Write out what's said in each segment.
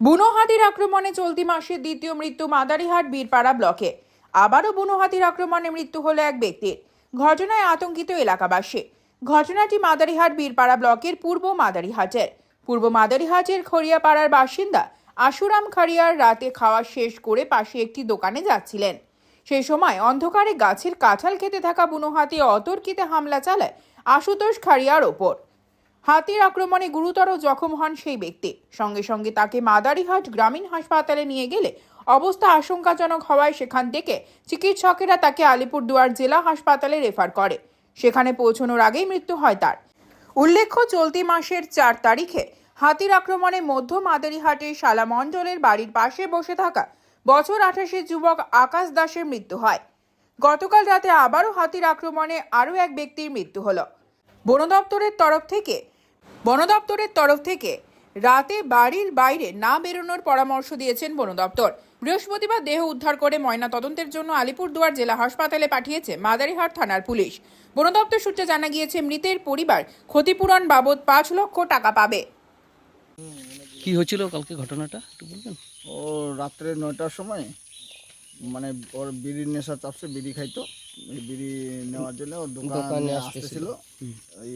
বুনো হাতির আক্রমণে চলতি মাসের দ্বিতীয় মৃত্যু মাদারিহাট বীরপাড়া ব্লকে। আবারও বুনো হাতির আক্রমণে মৃত্যু হলো এক ব্যক্তির। ঘটনায় আতঙ্কিত এলাকাবাসী। ঘটনাটি মাদারিহাট বীরপাড়া ব্লকের পূর্ব মাদারিহাটের। পূর্ব মাদারিহাটের খড়িয়াপাড়ার বাসিন্দা আশুরাম খাড়িয়ার রাতে খাওয়া শেষ করে পাশে একটি দোকানে যাচ্ছিলেন। সেই সময় অন্ধকারে গাছের কাঁঠাল খেতে থাকা বুনো হাতি অতর্কিতে হামলা চালায় আশুতোষ খাড়িয়ার ওপর। হাতির আক্রমণে গুরুতর জখম হন সেই ব্যক্তি। সঙ্গে সঙ্গে তাকে মাদারিহাট গ্রামীণ হাসপাতালে নিয়ে গেলে অবস্থা আশঙ্কাজনক হওয়ায় সেখান থেকে চিকিৎসকেরা তাকে আলিপুরদুয়ার জেলা হাসপাতালে রেফার করে। সেখানে পৌঁছানোর আগেই মৃত্যু হয় তার। উল্লেখ্য, চলতি মাসের চার তারিখে হাতির আক্রমণে মধ্য মাদারিহাটের শালা মণ্ডলের বাড়ির পাশে বসে থাকা বছর আঠাশের যুবক আকাশ দাসের মৃত্যু হয়। গতকাল রাতে আবারও হাতির আক্রমণে আরও এক ব্যক্তির মৃত্যু হলো। বন দপ্তরের তরফ থেকে বন দপ্তরের তরফ থেকে রাতে বাড়ির বাইরে না বেরোনোর পরামর্শ দিয়েছেন বন দপ্তর। বৃহস্পতিবার দেহ উদ্ধার করে ময়না তদন্তের জন্য আলিপুরদুয়ার জেলা হাসপাতালে পাঠিয়েছে মাদারিহাট থানার পুলিশ। বন দপ্তর সূত্রে জানা গিয়েছে মৃতের পরিবার ক্ষতিপূরণ বাবদ পাঁচ লক্ষ টাকা পাবে। কি হয়েছিল কালকে ঘটনাটা একটু বলবেন? ও রাত্রে নয়টার সময় মানে ওর বিড়ির নেশা চাপছে বিড়ি খাইতো। বিড়ি নেওয়ার জন্য ওর দোকানে আসতেছিল। এই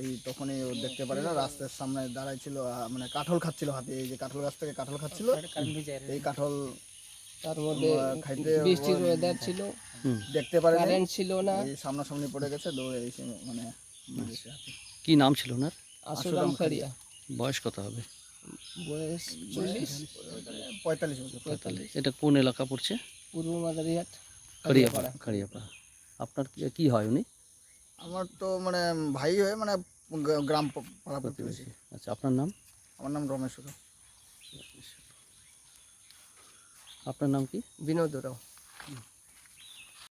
এই তখনই ও দেখতে পারে না রাস্তার সামনে দাঁড়াই ছিল মানে কাঁঠাল খাচ্ছিল হাতে এই যে কাঁঠাল গাছ থেকে কাঁঠাল খাচ্ছিল। এই কাঁঠাল তার মধ্যে বৃষ্টির ওয়েদার ছিল। দেখতে পারে কারেন্ট ছিল না। এই সামনাসামনি পড়ে গেছে দৌড়ে এসে মানে কি নাম ছিল ওনার? বয়স কত হবে? বয়স চল্লিশ। পঁয়তাল্লিশ। এটা কোন এলাকা পড়ছে? পূর্ব মাদারিহাট। খাড়িয়াপাড়া খাড়িয়াপাড়া আপনার কি- কি হয় উনি আমার তো মানে ভাই হয়ে মানে গ- গ্রাম প- পাড়া প্রতিবেশী আচ্ছা আপনার নাম আমার নাম রমেশ ওরা আপনার নাম কি বিনোদ রাও